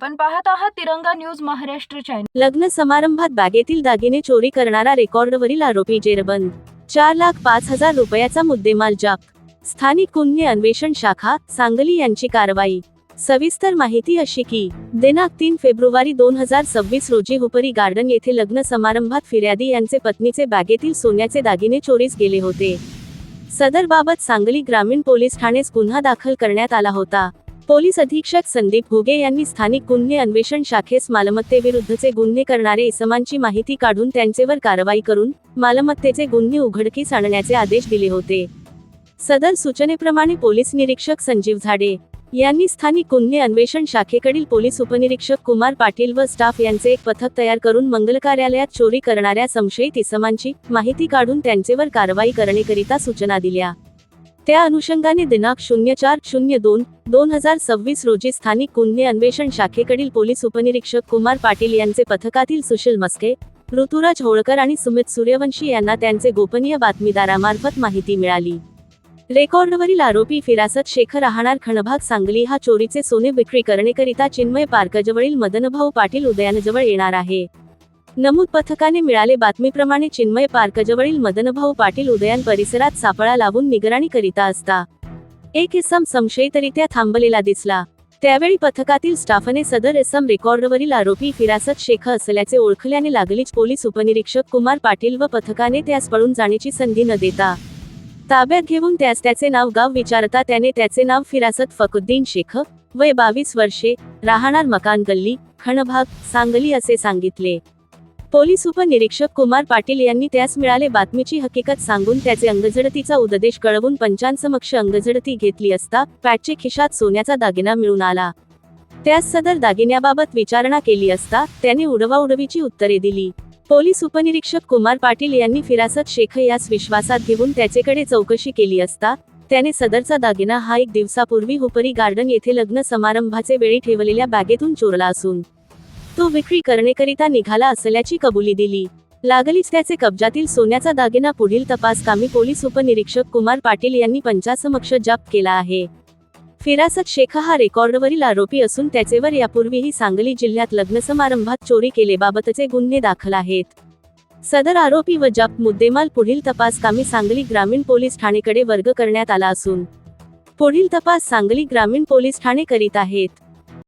पाहत आहात तिरंगा न्यूज महाराष्ट्र चॅनल लग्न समारंभात बॅगेतील दागिने चोरी करणारा रेकॉर्डवरील आरोपी जेरबंद. चार लाख पाच हजार रुपयाचा मुद्देमाल जाप. स्थानिक गुन्हे अन्वेषण शाखा सांगली यांची कारवाई. सविस्तर माहिती अशी की दिनांक तीन फेब्रुवारी दोन हजार सव्वीस रोजी हुपरी गार्डन येथे लग्न समारंभात फिर्यादी यांचे पत्नीचे बॅगेतील सोन्याचे दागिने चोरीस गेले होते. सदर बाबत सांगली ग्रामीण पोलीस ठाणेस गुन्हा दाखल करण्यात आला होता. पोलीस अधीक्षक संदीप घुगे यांनी स्थानिक गुन्हे अन्वेषण शाखेस मालमत्तेविरुद्धचे गुन्हे करणारे इसमांची माहिती काढून त्यांचेवर कारवाई करून मालमत्तेचे गुन्हे उघडकीस आणण्याचे आदेश दिले होते. सदर सूचनेप्रमाणे पोलीस निरीक्षक संजीव झाडे यांनी स्थानिक गुन्हे अन्वेषण शाखेकडील पोलीस उपनिरीक्षक कुमार पाटील व स्टाफ यांचे एक पथक तयार करून मंगल कार्यालयात चोरी करणाऱ्या संशयित इसमांची माहिती काढून त्यांचेवर कारवाई करण्याकरिता सूचना दिल्या. त्या अनुषंगाने दिनांक शून्य चार शून्य दोन दोन हजार सव्वीस रोजी स्थानिक गुन्हे अन्वेषण शाखेकडील पोलीस उपनिरीक्षक कुमार पाटील यांचे पथकातील सुशील मस्के ऋतुराज होळकर आणि सुमित सूर्यवंशी यांना त्यांचे गोपनीय बातमीदारामार्फत माहिती मिळाली. रेकॉर्डवरील आरोपी फिरासत शेखर राहणार खणभाग सांगली हा चोरीचे सोने विक्री करण्याकरिता चिन्मय पार्कजवळील मदनभाऊ पाटील उदयानजवळ येणार आहे. नमूद पथकाने मिळाले बातमीप्रमाणे चिन्मय पार्कजवळील मदनभाऊ पाटील उदयान परिसरात सापळा लावून निगराणी करीता असता. एक इसम संशयितरित्या थांबलेला दिसला. त्यावेळी पथकातील स्टाफने सदर इसम रेकॉर्डवरील आरोपी फिरासत शेख असल्याचे ओळखल्याने लागलीच पोलीस उपनिरीक्षक कुमार पाटील व पथकाने त्यास पळून जाण्याची संधी न देता. ताब्यात घेऊन त्यास त्याचे नाव गाव विचारता त्याने त्याचे नाव फिरासत फकुद्दीन शेख वय बावीस वर्षे राहणार मकान गल्ली खणभाग सांगली असे सांगितले. पोलीस उपनिरीक्षक कुमार पाटील यांनी त्यास मिळाले बातमीची हकीकत सांगून त्याचे अंगझडतीचा उद्देश कळवून पंचांसमक्ष अंगझडती घेतली असता पॅटचे खिशात सोन्याचा दागिना मिळून आला. त्यास सदर दागिन्याबाबत विचारणा केली असता त्याने उडवाउडवीची उत्तरे दिली. पोलीस उपनिरीक्षक कुमार पाटील यांनी फिरासत शेख यास विश्वासात घेऊन त्याचेकडे चौकशी केली असता त्याने सदरचा दागिना हा एक दिवसापूर्वी हुपरी गार्डन येथे लग्न समारंभाचे वेळी ठेवलेल्या बॅगेतून चोरला असून तो विक्री करण्याकरिता निघाला असल्याची कबुली दिली. लागलीच त्याचे कब्जातील सोन्याचा दागिना पुढील तपास कामी पोलीस उपनिरीक्षक कुमार पाटील यांनी पंचासमक्ष जप केला आहे. फिरासत शेख हा रेकॉर्डवरील आरोपी असून त्याचेवर यापूर्वीही सांगली जिल्ह्यात लग्न समारंभात चोरी केलेबाबतचे गुन्हे दाखल आहेत. सदर आरोपी व जप मुद्देमाल पुढील तपास कामी सांगली ग्रामीण पोलीस ठाणेकडे वर्ग करण्यात आला असून पुढील तपास सांगली ग्रामीण पोलीस ठाणे करीत आहेत.